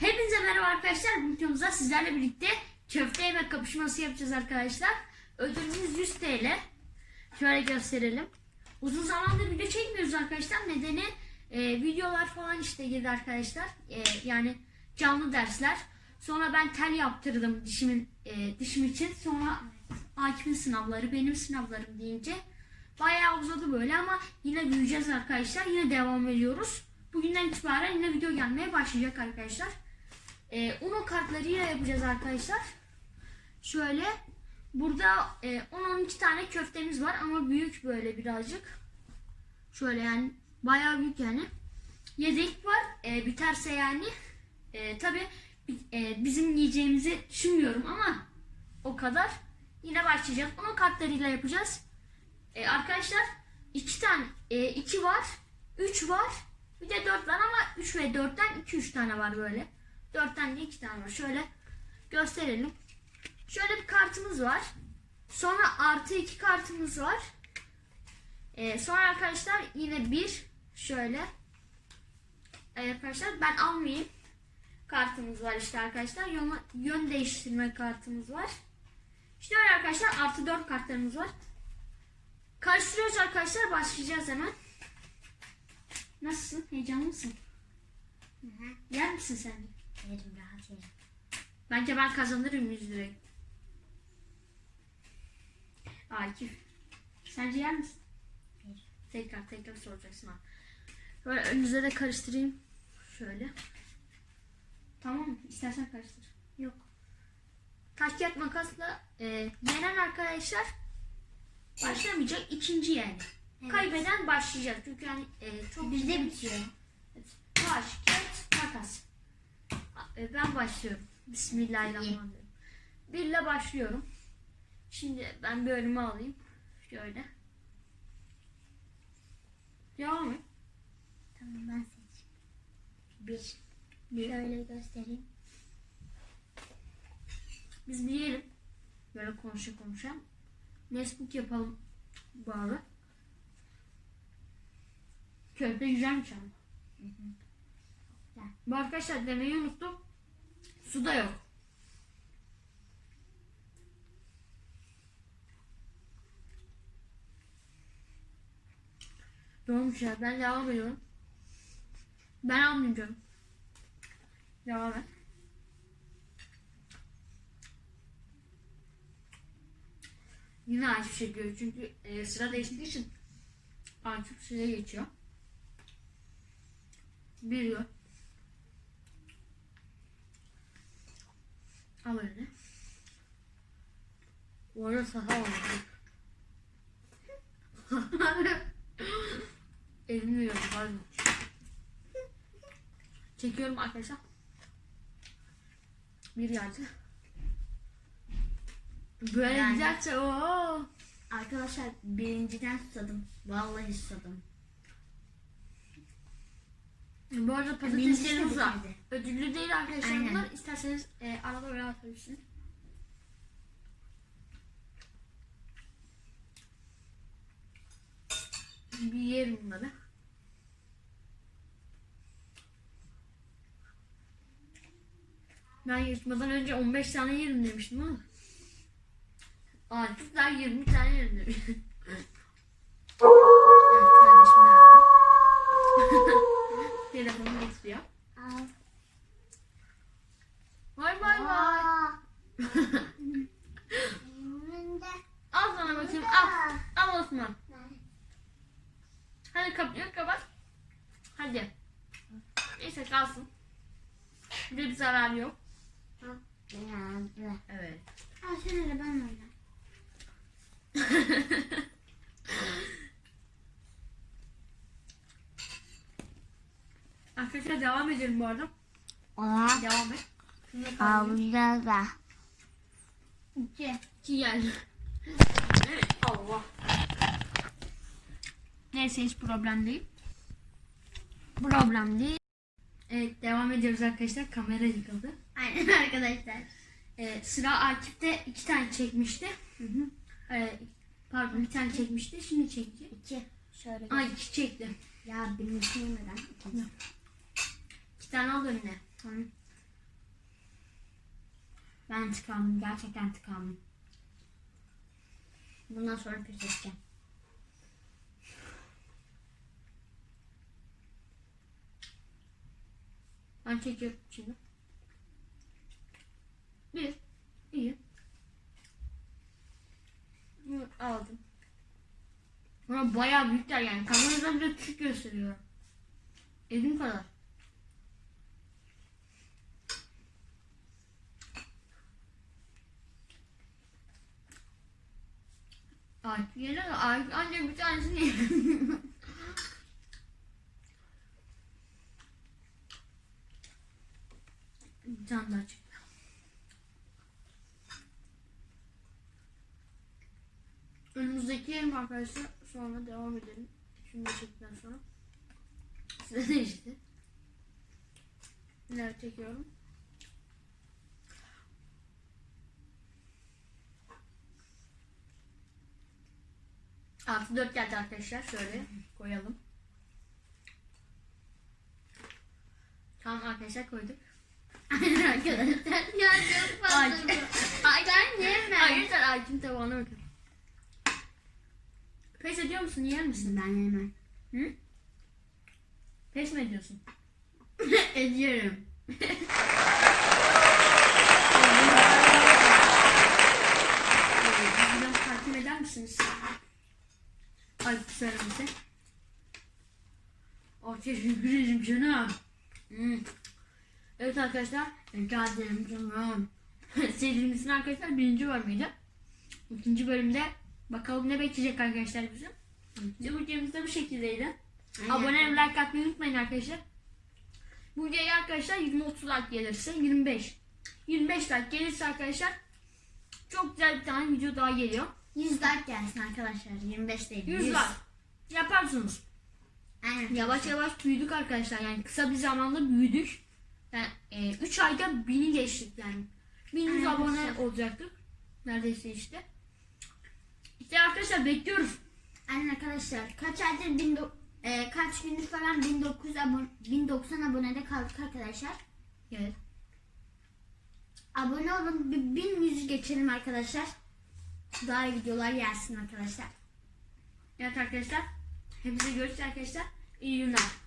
Hepinize merhaba arkadaşlar. Bu videomuzda sizlerle birlikte köfte yemek kapışması yapacağız arkadaşlar. Ödülümüz 100 TL. Şöyle gösterelim. Uzun zamandır video çekmiyoruz arkadaşlar. Nedeni e, videolar falan işte girdi arkadaşlar. E, yani canlı dersler. Sonra ben tel yaptırdım dişimin e, dişim için. Sonra Akif'in sınavları, benim sınavlarım deyince bayağı uzadı böyle ama yine büyüyeceğiz arkadaşlar. Yine devam ediyoruz. Bugünden itibaren yine video gelmeye başlayacak arkadaşlar. Ee, Uno kartlarıyla yapacağız arkadaşlar. Şöyle burada e, 10-12 tane köftemiz var ama büyük böyle birazcık. Şöyle yani bayağı büyük yani. Yedek var e, biterse yani. E, Tabi bizim yiyeceğimizi düşünmüyorum ama o kadar. Yine başlayacağız. Uno kartlarıyla yapacağız. E, arkadaşlar iki tane e, iki var, üç var, bir de dört var ama üç ve dörtten iki üç tane var böyle. Dörtten de iki tane var. Şöyle gösterelim. Şöyle bir kartımız var. Sonra artı iki kartımız var. E, sonra arkadaşlar yine bir şöyle. E, arkadaşlar ben almayayım. Kartımız var işte arkadaşlar. Yön, yön değiştirme kartımız var. İşte öyle arkadaşlar artı dört kartlarımız var. Karıştırıyoruz arkadaşlar. Başlayacağız hemen. Nasılsın? Heyecanlı mısın? Yer misin sen? Yerim rahat yerim. Bence ben kazanırım 100 lirayı. Akif. Sence yer misin? Yerim. Tekrar tekrar soracaksın ha. Böyle önünüze de karıştırayım. Şöyle. Tamam mı? İstersen karıştır. Yok. Taş kağıt makasla e, yenen arkadaşlar başlamayacak. ikinci yani. Evet. Kaybeden başlayacak. Çünkü yani e, çok Bizde bitiyor. Taş, kağıt, makas. E, Ben başlıyorum. Bismillahirrahmanirrahim. Birle başlıyorum. Şimdi ben bir önüme alayım. Şöyle. Devam et. Tamam ben seçeyim. Bir. Bir. Şöyle göstereyim. Biz bir yiyelim. Böyle konuşa konuşa. Nesbuk yapalım bari. Köfte güzelmiş ama. Güzel. Bu arkadaşlar demeyi unuttum. Su da yok. Doğmuş ya. Ben devam ediyorum. Ben almayacağım. Devam et. Yine aynı şey görüyor çünkü e, sıra değiştiği için artık süre geçiyor. Biliyor. Al öyle. Bu arada saha var. Elimi yiyorum pardon. Çekiyorum arkadaşlar. Bir geldi. Böyle Yani- giderse ooo. Arkadaşlar birinciden susadım. Vallahi susadım. Bu arada patateslerimiz var. Ödüllü değil arkadaşlar Aynen. bunlar. İsterseniz e, arada böyle atabilirsiniz. Bir yerim bunları. Ben yırtmadan önce 15 tane yerim demiştim ama. Artık daha 20 tane yerim demiş. Al al. Osman. Hadi kapıyı kapat. Hadi. Neyse kalsın. Bir bir zarar yok. Evet. Al sen öyle ben öyle. Arkadaşlar devam edelim bu arada. Ona Devam et. Şunu da havluda da. İki. İki geldi. Neyse hiç problem değil. Problem değil. Evet devam ediyoruz arkadaşlar. Kamera yıkıldı. Aynen arkadaşlar. Ee, sıra Akif'te iki tane çekmişti. Ee, pardon bir tane çekmişti. Şimdi çekti. İki. Şöyle Ay iki çekti. Ya birinci yemeden ikinci. İki tane al önüne. Tamam. Ben tıkandım. Gerçekten tıkandım. Bundan sonra pes edeceğim. Ben çekiyorum şimdi. Bir. İyi. Aldım. Buna bayağı büyükler yani. Kameradan bile küçük gösteriyor. Elim kadar. Artık yine artık ancak bir tanesini yedim. Bir tane daha çıktı. Önümüzdeki yerim arkadaşlar. Sonra devam edelim. Şimdi çektikten sonra. Size de işte. Neler çekiyorum. Artı 4 geldi arkadaşlar. Şöyle koyalım. Tamam arkadaşlar koyduk. Aynen arkadaşlar. Ya çok fazla. Ay. bu. Ay ben yemem. Hayır sen Aykin tabağına bakın. Pes ediyor musun? Yer misin? Ben yemem. Hı? Pes mi ediyorsun? Ediyorum. Bizden takip eder misiniz? Ay söylemesi. Oh teşekkür ederim canım. Hmm. Evet arkadaşlar. Rica ederim canım. Arkadaşlar birinci bölümüydü. İkinci bölümde bakalım ne bekleyecek arkadaşlar bizi. Bizim videomuz da bu şekildeydi. Abone ve like atmayı unutmayın arkadaşlar. Bu videoya arkadaşlar 20-30 like gelirse 25. 25 like gelirse arkadaşlar çok güzel bir tane video daha geliyor. 100 like gelsin arkadaşlar. 25 değil. 100 like yaparsınız. Aynen. Yavaş yavaş büyüdük arkadaşlar yani kısa bir zamanda büyüdük. Yani 3 ayda 1000'i geçtik yani. 1100 Aynen. abone olacaktık. Neredeyse işte. İşte arkadaşlar bekliyoruz. Aynen arkadaşlar. Kaç aydır bin do- e, kaç gündür falan 1900 abone 1090 abonede kaldık arkadaşlar. Evet. Abone olun. Bir 1100 geçelim arkadaşlar. Daha iyi videolar gelsin arkadaşlar. Evet arkadaşlar. Hepinize görüşürüz arkadaşlar. İyi günler.